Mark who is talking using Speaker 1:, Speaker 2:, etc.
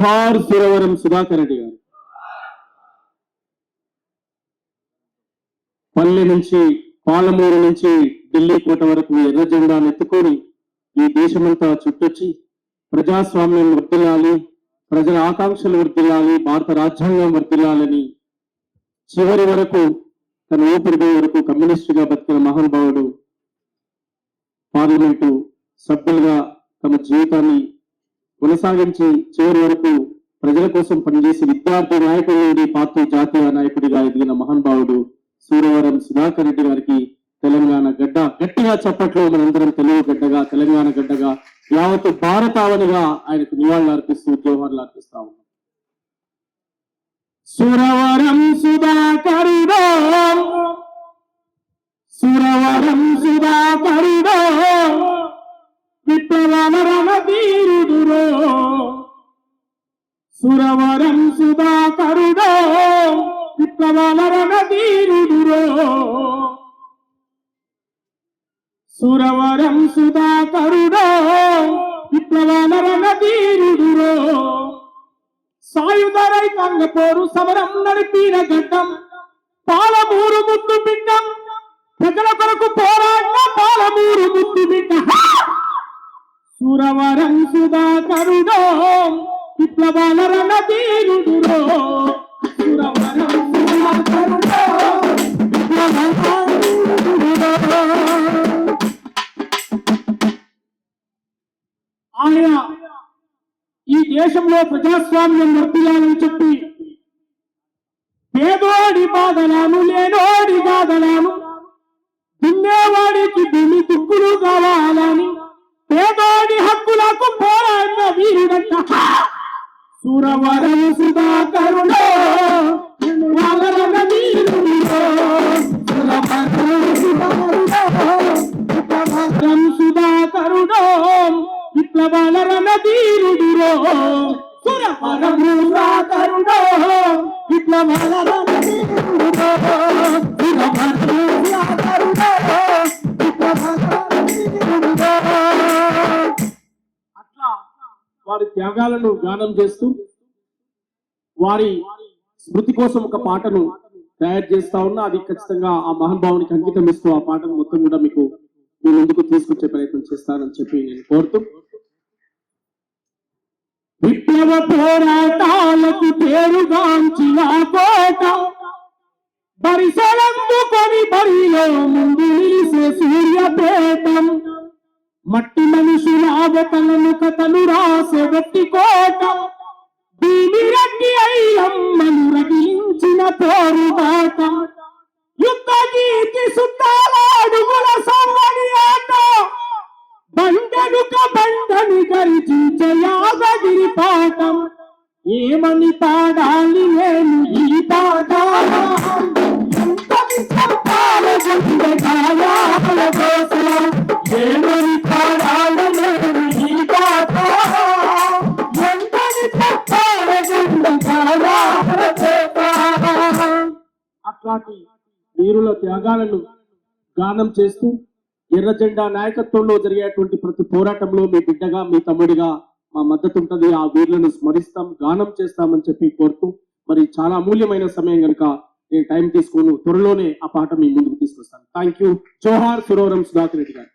Speaker 1: పార్ సురవరం సుధాకర్ రెడ్డి గారు. పల్లె నుంచి పాలమూరు నుంచి ఢిల్లీ కోట వరకు ఎర్ర జెండాను ఎత్తుకొని ఈ దేశమంతా చుట్టొచ్చి ప్రజాస్వామ్యం వర్దిల్లాలి ప్రజల ఆకాంక్షలు వర్దిల్లాలి భారత రాజ్యాంగం వర్దిల్లాలని చివరి వరకు తన ఊపిరిపోయే వరకు కమ్యూనిస్టుగా బతికిన మహానుభావుడు పార్లమెంటు సభ్యులుగా తమ జీవితాన్ని కొనసాగించి చివరి వరకు ప్రజల కోసం పనిచేసి విద్యార్థి నాయకుడి నుండి పార్టీ జాతీయ నాయకుడిగా ఎదిగిన మహానుభావుడు సూరవరం సుధాకర్ రెడ్డి గారికి తెలంగాణ గడ్డ గట్టిగా చప్పట్లో మనందరం తెలుగు గడ్డగా తెలంగాణ గడ్డగా యావత్ భారతావనిగా ఆయనకు నివాళులు అర్పిస్తూ జోహర్లు అర్పిస్తా ఉన్నాం. సురవరం సుధాకరుడో సురవరం సురవరం సుధాకరుడో విప్లవరణ వీరుడురో సురవరం సుధాకరుడో విప్లవరణ వీరుడురో సాయుధ రైతాంగ పోరు సమరం నడిపిన గడ్డం పాలమూరు ముద్దు బిడ్డం ప్రజల కొరకు పోరాడిన పాలమూరు ముద్దు బిడ్డ సురవరం సుధాకరుడో విప్లవాల రణధీరుడురో ఆయన ఈ దేశంలో ప్రజాస్వామ్యం వర్తిల్లాలని చెప్పి పేదోడి బాధలాను లేనోడి బాధలాను దున్నేవాడికి భూమి దుక్కులు కావాలని పేదోడి హక్కులకు పోరాడిన వీరుడంట. సురవరం సుధాకరుడో వానరన వీరుడిరో. సురవరం సుధాకరుడో, సుధాకరుడో విప్లవాల రణధీరుడురో. సురవరం సుధాకరుడో విప్లవాల రణధీరుడురో. వారి త్యాగాలను గానం చేస్తూ వారి స్మృతి కోసం ఒక పాటను తయారు చేస్తా ఉన్నా అది ఖచ్చితంగా ఆ మహానుభావునికి అంకితం ఇస్తూ ఆ పాటను మొత్తం కూడా మీకు మీ ముందుకు తీసుకొచ్చే ప్రయత్నం చేస్తానని చెప్పి నేను కోరుతూ విప్లవ పోరాటాలకు పేరుగాంచిన కోట బరిసలందుకొని బరిలో ముందు నిలిసే సూర్యపేటం. మట్టి మనుషుల పాడాలి నేను ఈ పాట. ఏమని పాడాలి నేను ఈ పాట. ఎంతని అట్లాంటి వీరుల త్యాగాలను గానం చేస్తూ ఎర్ర జెండా నాయకత్వంలో జరిగేటువంటి ప్రతి పోరాటంలో మీ బిడ్డగా మీ తమ్ముడిగా మా మద్దతు ఉంటుంది. ఆ వీరులను స్మరిస్తాం గానం చేస్తామని చెప్పి కోరుతూ మరి చాలా అమూల్యమైన సమయం కనుక నేను టైం తీసుకోను త్వరలోనే ఆ పాట మీ ముందుకు తీసుకొస్తాను. థ్యాంక్ యూ జోహార్ సురవరం సుధాకర్ రెడ్డి గారు.